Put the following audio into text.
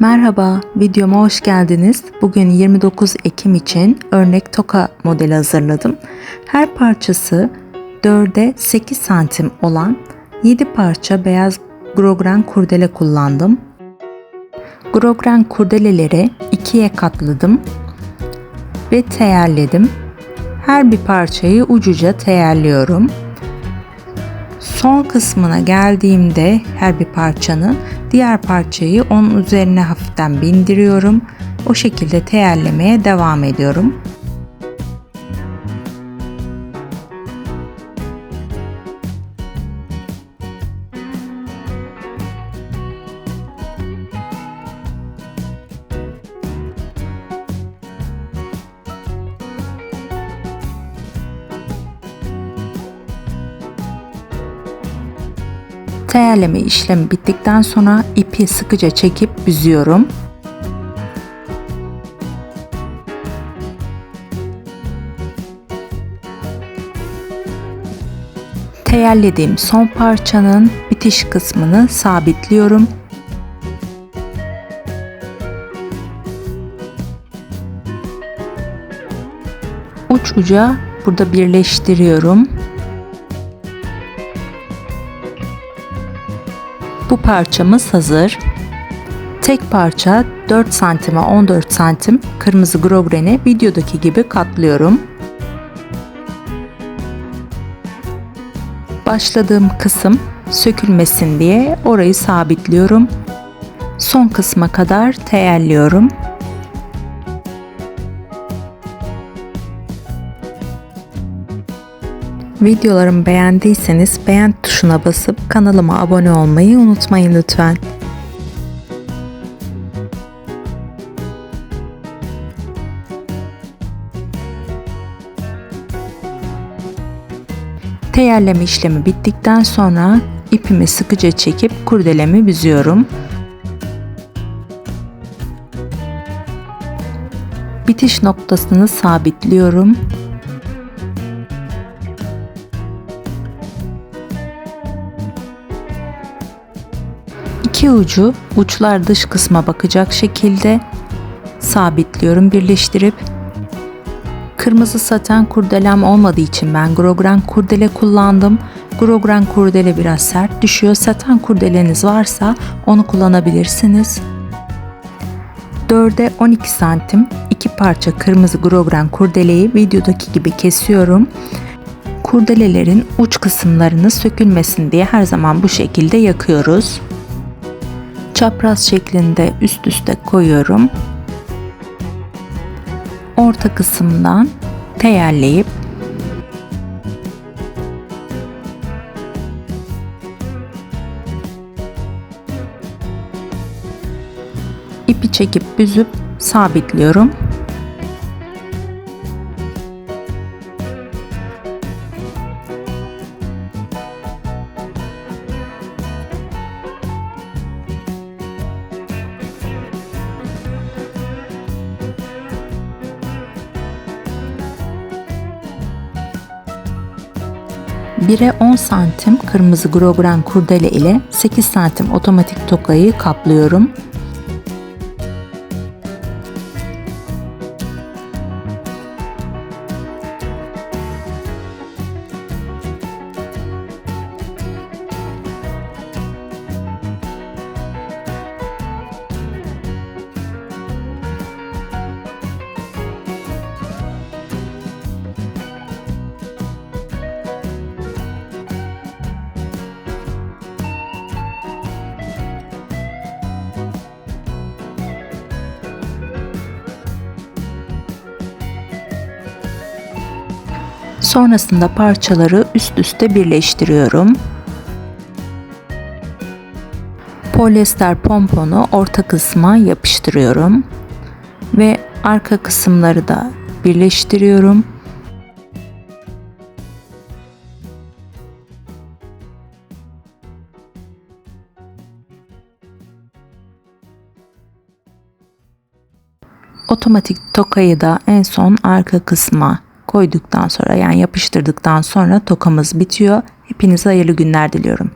Merhaba, videoma hoş geldiniz. Bugün 29 Ekim için örnek toka modeli hazırladım. Her parçası 4'e 8 santim olan 7 parça beyaz grogran kurdele kullandım. Grogran kurdeleleri ikiye katladım ve teyerledim. Her bir parçayı ucuca teyerliyorum. Son kısmına geldiğimde her bir parçanın diğer parçayı onun üzerine hafiften bindiriyorum. O şekilde teyerlemeye devam ediyorum. Teyerleme işlemi bittikten sonra ipi sıkıca çekip büzüyorum. Teyerlediğim son parçanın bitiş kısmını sabitliyorum. Uç uca burada birleştiriyorum. Bu parçamız hazır. Tek parça 4 santime 14 santim kırmızı grogreni videodaki gibi katlıyorum. Başladığım kısım sökülmesin diye orayı sabitliyorum. Son kısma kadar teyelliyorum. Videolarımı beğendiyseniz beğen tuşuna basıp kanalıma abone olmayı unutmayın lütfen. Teyerleme işlemi bittikten sonra ipimi sıkıca çekip kurdelemi büzüyorum. Bitiş noktasını sabitliyorum. İki ucu uçlar dış kısma bakacak şekilde sabitliyorum birleştirip kırmızı saten kurdelem olmadığı için ben grogran kurdele kullandım. Grogran kurdele biraz sert düşüyor. Saten kurdeleniz varsa onu kullanabilirsiniz. 4'e 12 santim iki parça kırmızı grogran kurdeleyi videodaki gibi kesiyorum. Kurdelelerin uç kısımlarını sökülmesin diye her zaman bu şekilde yakıyoruz çapraz şeklinde üst üste koyuyorum. Orta kısımdan teyerleyip ipi çekip büzüp sabitliyorum. Bire 10 santim kırmızı grogran kurdele ile 8 santim otomatik tokayı kaplıyorum. Sonrasında parçaları üst üste birleştiriyorum. Polyester pomponu orta kısma yapıştırıyorum ve arka kısımları da birleştiriyorum. Otomatik tokayı da en son arka kısma koyduktan sonra yani yapıştırdıktan sonra tokamız bitiyor. Hepinize hayırlı günler diliyorum.